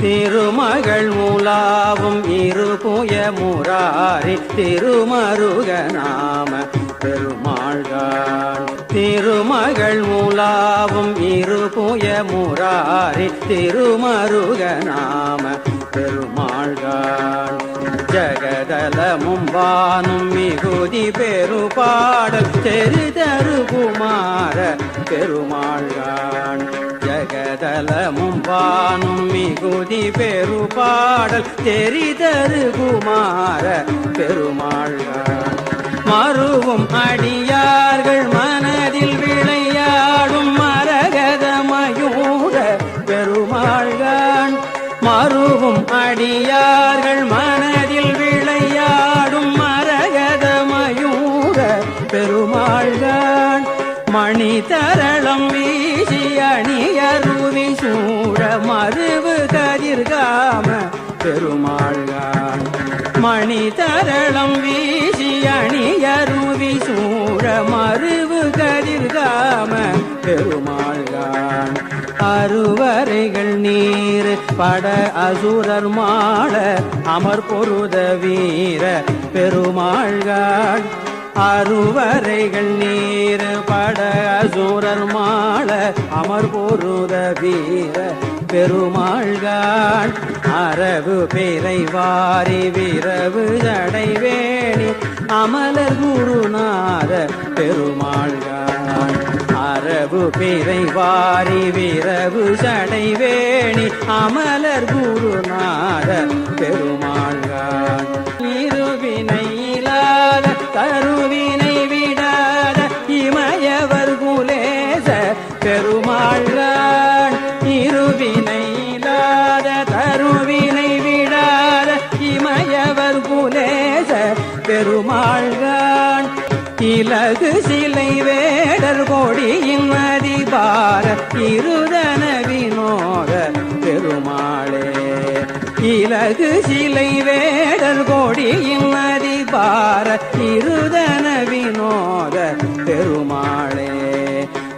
திருமகள் உலாவும் இருபுய முராரி திருமருகநாம பெருமாள்காள் திருமகள் உலாவும் இருபுய முராரி திருமருகநாம பெருமாள்காள் ஜகதலமும் வானும் மிகுதி பெருபாடல் தெரு தருகுமார பெருமாள்கான் ஜகதலமும் வானும் மிகுதி பெருபாடல் தெரிதரு குமார பெருமாள்கான் மறுவும் அடியார்கள் மனதில் விளையாடும் மரகதமயூர பெருமாள்கான் மறுவும் அடியார்கள் மனதில் விளையாடும் மரகதமயூர பெருமாள்கான் மணி தரளம் மறுவு கதிர்காம பெருமாள்கான் மணி தரளம் வீசி அணியருவி சூழ மறுவு கதிர்காம பெருமாள்கான் அறுவரைகள் நீர் பட அசுரர் மாள அமர் பொருத வீர பெருமாள்கான் அறுவரைகள் நீர் பட அசுரர் மாள அமர் பொருத வீர பெருமாள்கான். அரவு பேரை வாரி விரவு ஜடைவேணி. அமலர் குருநாத பெருமாள்கான். அரவு பேரை வாரி விரவு ஜடைவேணி. அமலர் குருநாத பெருமாள் பெருமாள்கான் இலகு சிலை வேடர் கோடியின் அதிபார இருதன வினோத பெருமாளே. இலகு சிலை வேடர் கோடியின் அதிபார இருதன வினோத பெருமாளே.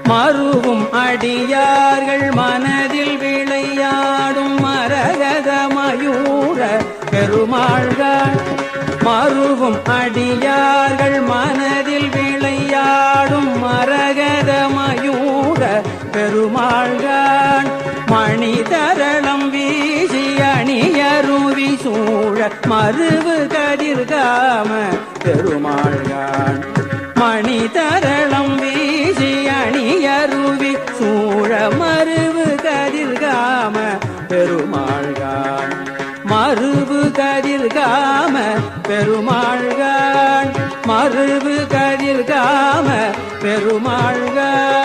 மறுவும் அடியார்கள் மனதில் விளையாடும் மரகத மயூர பெருமாள்கள் உருவும் அடியார்கள் மனதில் விளையாடும் மரகத மயூர பெருமாள்கள் மணி தரளம் வீசி அணியருவி சூழ மறுவு கதிர்காம பெருமாள்கள் மணி தரளம் வீசி அணியருவி சூழ மறுவு கதிர்காம பெருமாள் பெருமாள்கான் மறுவு கதிர்காம பெருமாள்கான்